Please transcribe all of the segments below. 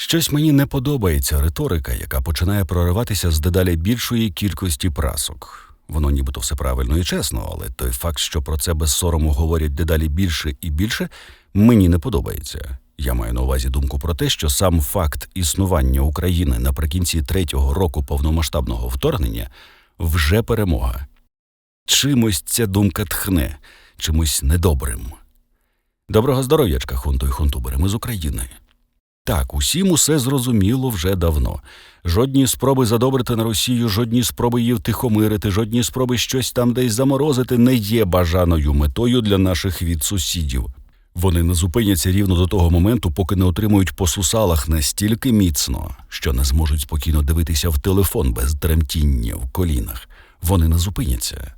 Щось мені не подобається риторика, яка починає прориватися з дедалі більшої кількості прасок. Воно нібито все правильно і чесно, але той факт, що про це без сорому говорять дедалі більше і більше, мені не подобається. Я маю на увазі думку про те, що сам факт існування України наприкінці третього року повномасштабного вторгнення вже перемога. Чимось ця думка тхне, чимось недобрим. Доброго здоров'ячка, хунту і хунтубери, ми з України. Так, усім усе зрозуміло вже давно. Жодні спроби задобрити на Росію, жодні спроби її втихомирити, жодні спроби щось там десь заморозити не є бажаною метою для наших від сусідів. Вони не зупиняться рівно до того моменту, поки не отримують по сусалах настільки міцно, що не зможуть спокійно дивитися в телефон без тремтіння в колінах. Вони не зупиняться.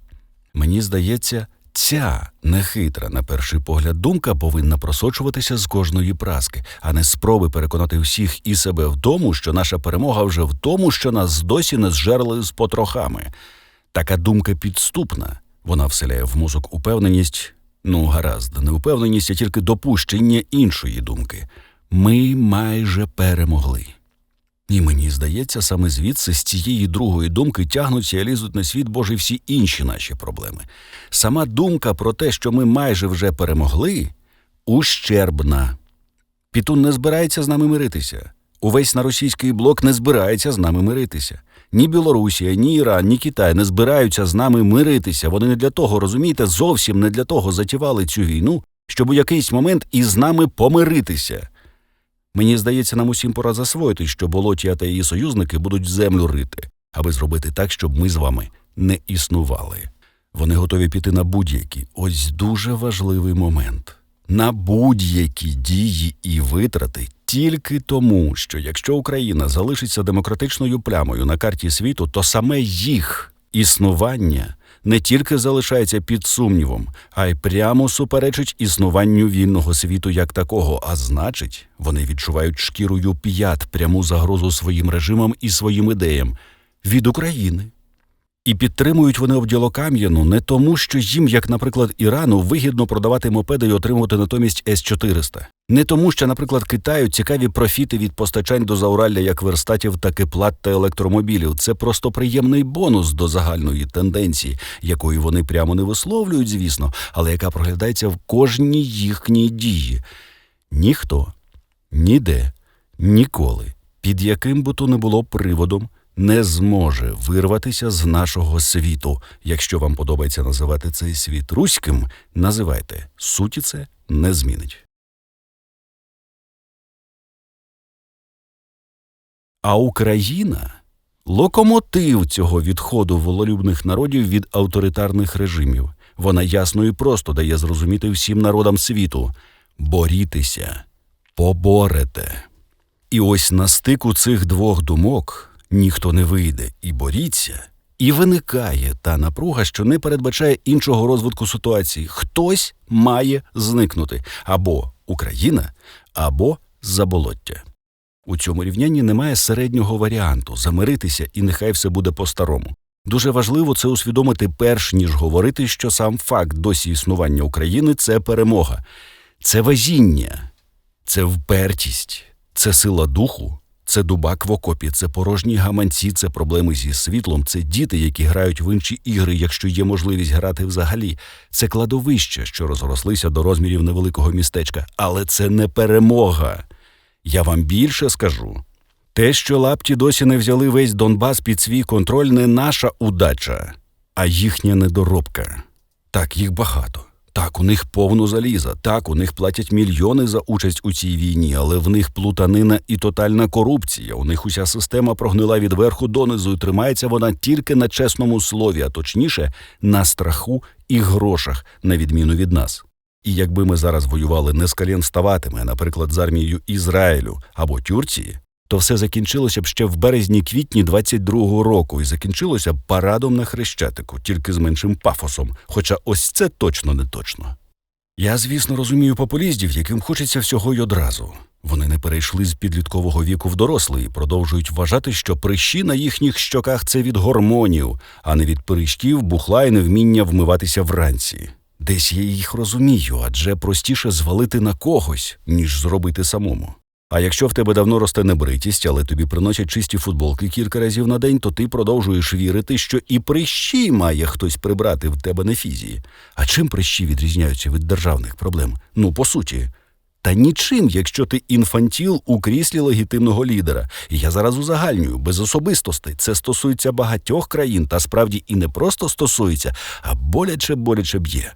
Мені здається, ця нехитра, на перший погляд, думка повинна просочуватися з кожної праски, а не спроби переконати всіх і себе в тому, що наша перемога вже в тому, що нас досі не зжерли з потрохами. Така думка підступна. Вона вселяє в мозок упевненість, ну гаразд, не упевненість, а тільки допущення іншої думки. Ми майже перемогли. І мені здається, саме звідси з цієї другої думки тягнуться і лізуть на світ Божий всі інші наші проблеми. Сама думка про те, що ми майже вже перемогли, ущербна. Пітун не збирається з нами миритися. Увесь на російський блок не збирається з нами миритися. Ні Білорусія, ні Іран, ні Китай не збираються з нами миритися. Вони не для того, розумієте, зовсім не для того затівали цю війну, щоб у якийсь момент із нами помиритися. Мені здається, нам усім пора засвоїти, що болотія та її союзники будуть землю рити, аби зробити так, щоб ми з вами не існували. Вони готові піти на будь-які, ось дуже важливий момент. На будь-які дії і витрати тільки тому, що якщо Україна залишиться демократичною плямою на карті світу, то саме їх існування не тільки залишається під сумнівом, а й прямо суперечить існуванню вільного світу як такого. А значить, вони відчувають шкірою п'ят пряму загрозу своїм режимам і своїм ідеям від України. І підтримують вони обділокам'яну не тому, що їм, як, наприклад, Ірану, вигідно продавати мопеди і отримувати натомість С-400. Не тому, що, наприклад, Китаю цікаві профіти від постачань до Зауралля як верстатів, так і плат та електромобілів. Це просто приємний бонус до загальної тенденції, якої вони прямо не висловлюють, звісно, але яка проглядається в кожній їхній дії. Ніхто, ніде, ніколи, під яким би то не було приводом не зможе вирватися з нашого світу. Якщо вам подобається називати цей світ руським, називайте суті це не змінить. А Україна локомотив цього відходу вололюбних народів від авторитарних режимів. Вона ясно і просто дає зрозуміти всім народам світу борітеся, поборете. І ось на стику цих двох думок ніхто не вийде і боріться, і виникає та напруга, що не передбачає іншого розвитку ситуації. Хтось має зникнути або Україна, або заболоття. У цьому рівнянні немає середнього варіанту замиритися і нехай все буде по-старому. Дуже важливо це усвідомити перш ніж говорити, що сам факт досі існування України це перемога, це везіння, це впертість, це сила духу, це дубак в окопі, це порожні гаманці, це проблеми зі світлом, це діти, які грають в інші ігри, якщо є можливість грати взагалі. Це кладовища, що розрослися до розмірів невеликого містечка, але це не перемога. Я вам більше скажу. Те, що лапті досі не взяли весь Донбас під свій контроль, не наша удача, а їхня недоробка. Так, їх багато. Так, у них повно заліза, так, у них платять мільйони за участь у цій війні, але в них плутанина і тотальна корупція. У них уся система прогнила від верху донизу, і тримається вона тільки на чесному слові, а точніше, на страху і грошах, на відміну від нас. І якби ми зараз воювали не з колін ставатиме, наприклад, з армією Ізраїлю або Тюрції, то все закінчилося б ще в березні-квітні 22-го року, і закінчилося б парадом на хрещатику, тільки з меншим пафосом. Хоча ось це точно не точно. Я, звісно, розумію популістів, яким хочеться всього й одразу. Вони не перейшли з підліткового віку в дорослий і продовжують вважати, що прищі на їхніх щоках це від гормонів, а не від прищів, бухла і невміння вмиватися вранці. Десь я їх розумію, адже простіше звалити на когось, ніж зробити самому. А якщо в тебе давно росте небритість, але тобі приносять чисті футболки кілька разів на день, то ти продовжуєш вірити, що і прищі має хтось прибрати в тебе на фізії. А чим прищі відрізняються від державних проблем? Ну, по суті. Та нічим, якщо ти інфантіл у кріслі легітимного лідера. Я зараз узагальнюю, без особистостей. Це стосується багатьох країн, та справді і не просто стосується, а боляче боляче б'є.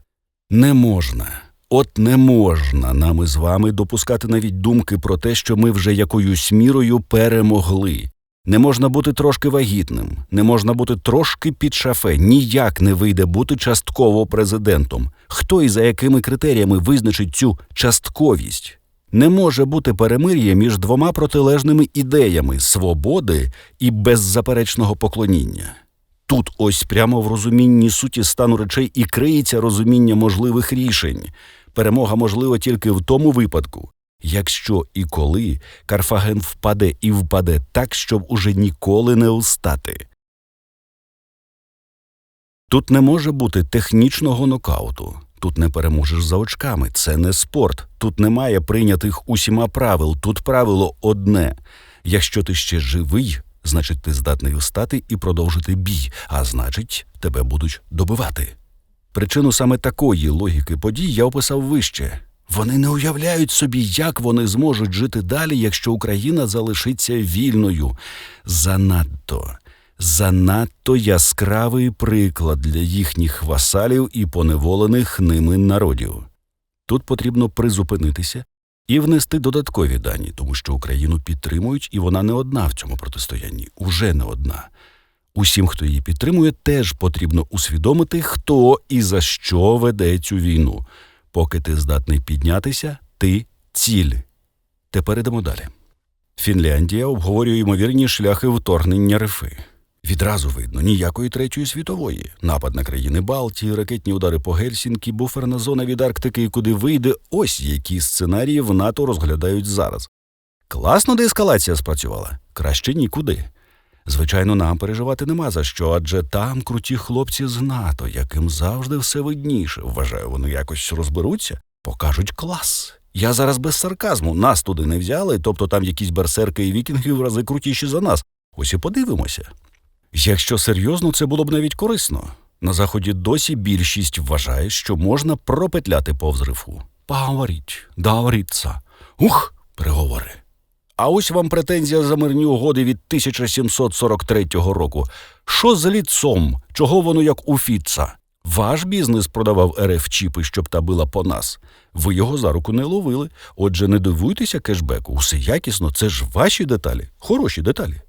Не можна. От не можна нам із вами допускати навіть думки про те, що ми вже якоюсь мірою перемогли. Не можна бути трошки вагітним, не можна бути трошки під шафе. Ніяк не вийде бути частково президентом. Хто і за якими критеріями визначить цю частковість? Не може бути перемир'я між двома протилежними ідеями свободи і беззаперечного поклоніння. Тут ось прямо в розумінні суті стану речей і криється розуміння можливих рішень. Перемога можлива тільки в тому випадку, якщо і коли Карфаген впаде і впаде так, щоб уже ніколи не устати. Тут не може бути технічного нокауту. Тут не переможеш за очками, це не спорт. Тут немає прийнятих усіма правил. Тут правило одне: якщо ти ще живий, значить ти здатний устати і продовжити бій, а значить, тебе будуть добивати. Причину саме такої логіки подій я описав вище. Вони не уявляють собі, як вони зможуть жити далі, якщо Україна залишиться вільною. Занадто, занадто яскравий приклад для їхніх васалів і поневолених ними народів. Тут потрібно призупинитися і внести додаткові дані, тому що Україну підтримують, і вона не одна в цьому протистоянні, уже не одна. Усім, хто її підтримує, теж потрібно усвідомити, хто і за що веде цю війну. Поки ти здатний піднятися, ти ціль. Тепер ідемо далі. Фінляндія обговорює ймовірні шляхи вторгнення РФ. Відразу видно ніякої третьої світової. Напад на країни Балтії, ракетні удари по Гельсінкі, буферна зона від Арктики, і куди вийде. Ось які сценарії в НАТО розглядають зараз. Класно деескалація спрацювала. Краще нікуди. Звичайно, нам переживати нема за що, адже там круті хлопці з НАТО, яким завжди все видніше. Вважаю, вони якось розберуться, покажуть клас. Я зараз без сарказму, нас туди не взяли, тобто там якісь берсерки і вікінги в рази крутіші за нас. Ось і подивимося. Якщо серйозно, це було б навіть корисно. На заході досі більшість вважає, що можна пропетляти повз рифу. Поговоріть, договоріться. Ух, переговори. А ось вам претензія за мирні угоди від 1743 року. Що з ліцом? Чого воно як у Фіца? Ваш бізнес продавав РФ чіпи, щоб та била по нас. Ви його за руку не ловили. Отже, не дивуйтеся кешбеку. Усе якісно, це ж ваші деталі, хороші деталі.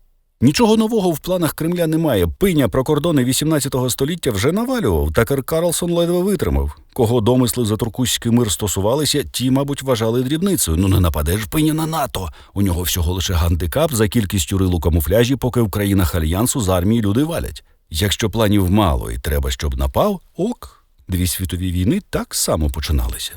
Нічого нового в планах Кремля немає. Пиня про кордони 18 століття вже навалював. Такер Карлсон ледве витримав. Кого домисли за туркуський мир стосувалися, ті, мабуть, вважали дрібницею. Ну не нападеш пиня на НАТО. У нього всього лише гандикап за кількістю рил у камуфляжі, поки в країнах альянсу з армії люди валять. Якщо планів мало і треба, щоб напав, ок. Дві світові війни так само починалися.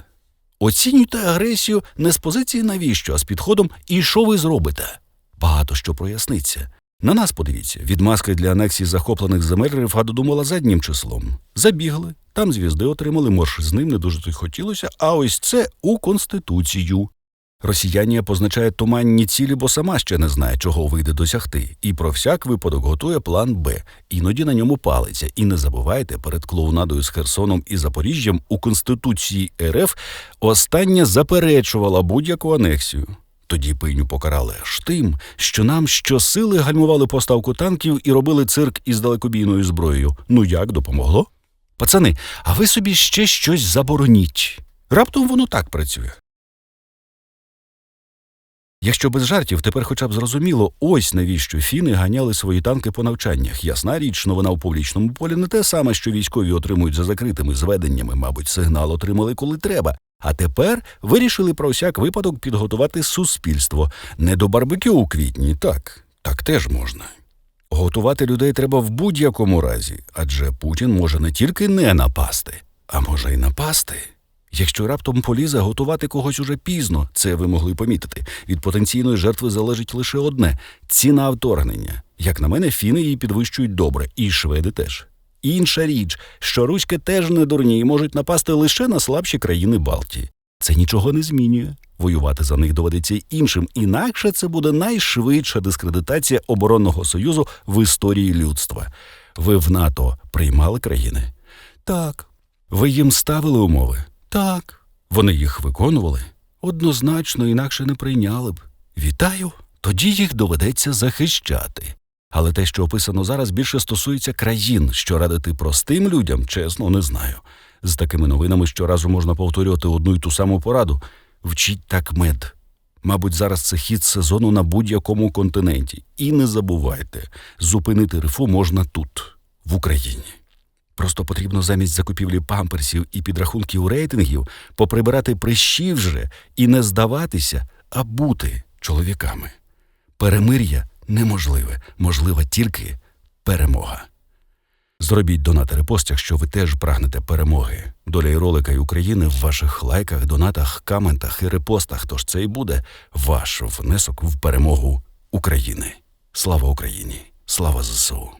Оцінюйте агресію не з позиції навіщо, а з підходом і що ви зробите. Багато що проясниться. На нас подивіться, від маски для анексії захоплених земель РФА додумала заднім числом. Забігли, там звізди отримали, морж з ним не дуже й хотілося, а ось це у Конституцію. Росіянія позначає туманні цілі, бо сама ще не знає, чого вийде досягти, і про всяк випадок готує план Б. Іноді на ньому палиться. І не забувайте, перед клоунадою з Херсоном і Запоріжжям у Конституції РФ остання заперечувала будь-яку анексію. Тоді пийню покарали аж тим, що нам щосили гальмували поставку танків і робили цирк із далекобійною зброєю. Ну як допомогло? Пацани, а ви собі ще щось забороніть. Раптом воно так працює. Якщо без жартів, тепер хоча б зрозуміло, ось навіщо фіни ганяли свої танки по навчаннях. Ясна річ, новина у публічному полі не те саме, що військові отримують за закритими зведеннями, мабуть, сигнал отримали коли треба. А тепер вирішили про всяк випадок підготувати суспільство. Не до барбекю у квітні, так, так теж можна. Готувати людей треба в будь-якому разі, адже Путін може не тільки не напасти, а може й напасти. Якщо раптом полізе готувати когось уже пізно, це ви могли помітити. Від потенційної жертви залежить лише одне ціна вторгнення. Як на мене, фіни її підвищують добре, і шведи теж. Інша річ, що руське теж не дурні і можуть напасти лише на слабші країни Балтії. Це нічого не змінює. Воювати за них доведеться іншим, інакше це буде найшвидша дискредитація оборонного союзу в історії людства. Ви в НАТО приймали країни? Так. Ви їм ставили умови? Так. Вони їх виконували? Однозначно, інакше не прийняли б. Вітаю. Тоді їх доведеться захищати. Але те, що описано зараз, більше стосується країн, що радити простим людям, чесно, не знаю. З такими новинами щоразу можна повторювати одну й ту саму пораду вчіть так мед. Мабуть, зараз це хід сезону на будь-якому континенті. І не забувайте, зупинити рифу можна тут, в Україні. Просто потрібно замість закупівлі памперсів і підрахунків рейтингів поприбирати прищів же і не здаватися, а бути чоловіками. Перемир'я неможливе, можлива тільки перемога. Зробіть донат репост, якщо ви теж прагнете перемоги. Доля і ролика і України в ваших лайках, донатах, коментах і репостах. Тож це і буде ваш внесок в перемогу України. Слава Україні! Слава ЗСУ!